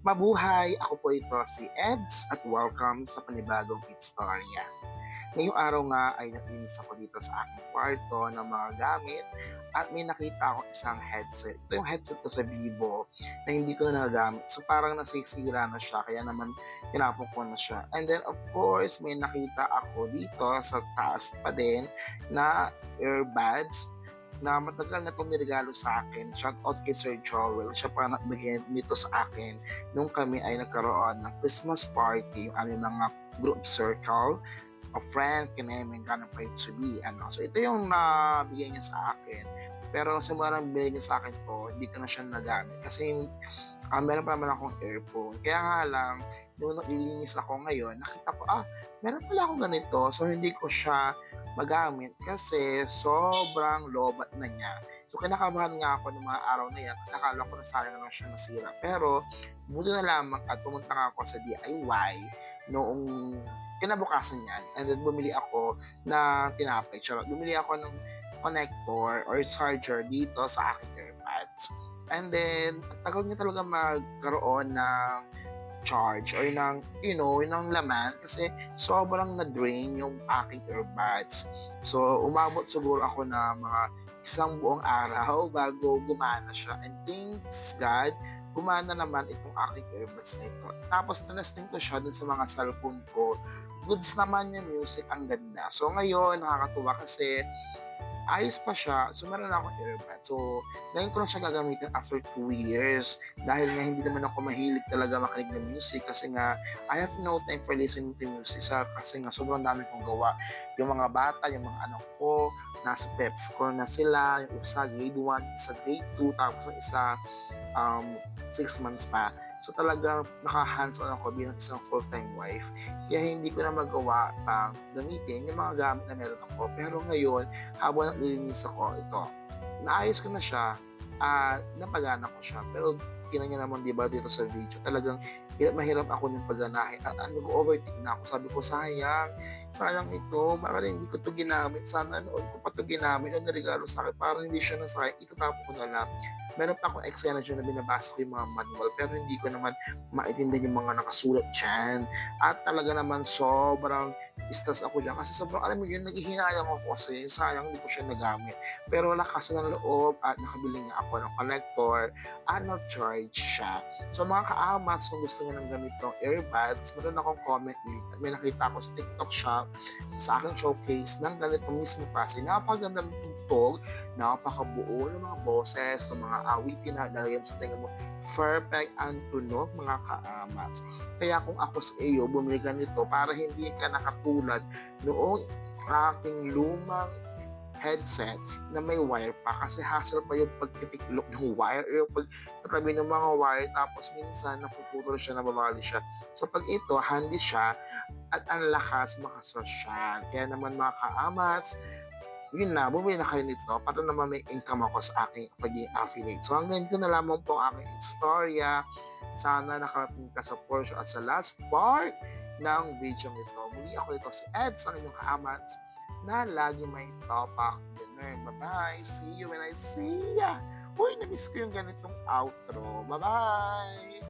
Mabuhay! Ako po ito si Eds at welcome sa panibagong Istorya. Ngayong araw nga ay natinis ako dito sa aking kwarto ng mga gamit at may nakita ako isang headset. Ito yung headset ko sa Vivo na hindi ko na nagagamit. So parang nasisira na siya kaya naman tinapon ko na siya. And then of course may nakita ako dito sa taas pa din na earbuds na matagal na itong niregalo sa akin. Shout out kay Sir Joel. Siya pa nagbigay nito sa akin nung kami ay nagkaroon ng Christmas party, yung aming mga group circle of friend, kinaming ka ng pay to be. Ano. So ito yung nabigay niya sa akin. Pero sa mga binigay niya sa akin to, hindi ko na siya nagamit. Kasi uh, meron pa naman akong earphone. Kaya nga lang, nung nilinis ako ngayon, nakita ko, ah, meron pala akong ganito. So hindi ko siya magamit kasi sobrang lobat na niya. So kinakabahan nga ako ng mga araw na yan kasi akala ko na sayang na siya nasira. Pero buti na lamang at pumunta nga ako sa DIY noong kinabukasan niyan. And then bumili ako ng tinapay. Charot, bumili ako ng connector or charger dito sa aking earbuds. And then, tagal niya talaga magkaroon ng charge or ng, you know, ng laman kasi sobrang na-drain yung aking earbuds. So, umabot siguro ako na mga isang buong araw bago gumana siya. And thanks God, gumana naman itong aking earbuds na ito. Tapos, tinasting ko siya dun sa mga cellphone ko. Goods naman yung music, ang ganda. So, ngayon, nakakatuwa kasi ayos pa siya. So, meron na akong earbud. So, ngayon ko na siya gagamitin after 2 years. Dahil nga hindi naman ako mahilig talaga makinig ng music kasi nga I have no time for listening to music sa kasi nga sobrang dami kong gawa. Yung mga bata, yung mga anak ko, nasa prep score na sila. Yung isa grade 1, isa grade 2, tapos yung isa um, 6 months pa. So talagang naka-hands-on ako bilang isang full-time wife. Kaya hindi ko na magawa pang gamitin yung mga gamit na meron ako. Pero ngayon, habang naglilinis ako, ito, naayos ko na siya, at napagana ko siya. Pero kina niya naman, di ba, dito sa video, talagang hirap mahirap ako ng pagganahe. At ano ko, overtake na ako. Sabi ko, sayang, sayang ito, bakit hindi ko to ginamit? Sana noon ko pa to ginamit, ang regalo sa akin, para hindi siya nasayang, itatapon ko na lang meron pa akong dyan na binabasa ko yung mga manual pero hindi ko naman maintindihan yung mga nakasulat dyan. At talaga naman sobrang stress ako dyan kasi sobrang alam mo yun, naghihinayang ako kasi sayang hindi ko siya nagamit. Pero lakas ng loob at nakabili niya ako ng connector at na-charge siya. So mga kaamats, kung gusto niya ng ganitong earbuds, meron akong comment link at may nakita ako sa TikTok shop sa aking showcase ng ganitong mismo klase. Napakaganda ng tugtog, napakabuo ng mga boses, ng mga awitin na nalagyan sa tingin mo, perfect ang tunog mga kaamats. Kaya kung ako sa iyo, bumili ka nito para hindi ka nakatulad noong aking lumang headset na may wire pa kasi hassle pa yung pagtitiklok ng wire yung pagtatabi ng mga wire tapos minsan napuputol siya, nababali siya. So pag ito, handy siya at ang lakas makasosyal. Kaya naman mga kaamats, yun na, bumili na kayo nito para naman may income ako sa aking pagiging affiliate. So hanggang dito na lamang po ang aking istorya. Sana nakarating ka sa portion at sa last part ng video ito. Muli ako ito si Ed sa inyong kaamats na lagi may topak dinner. Bye-bye! See you when I see ya! Uy, na-miss ko yung ganitong outro. Bye-bye!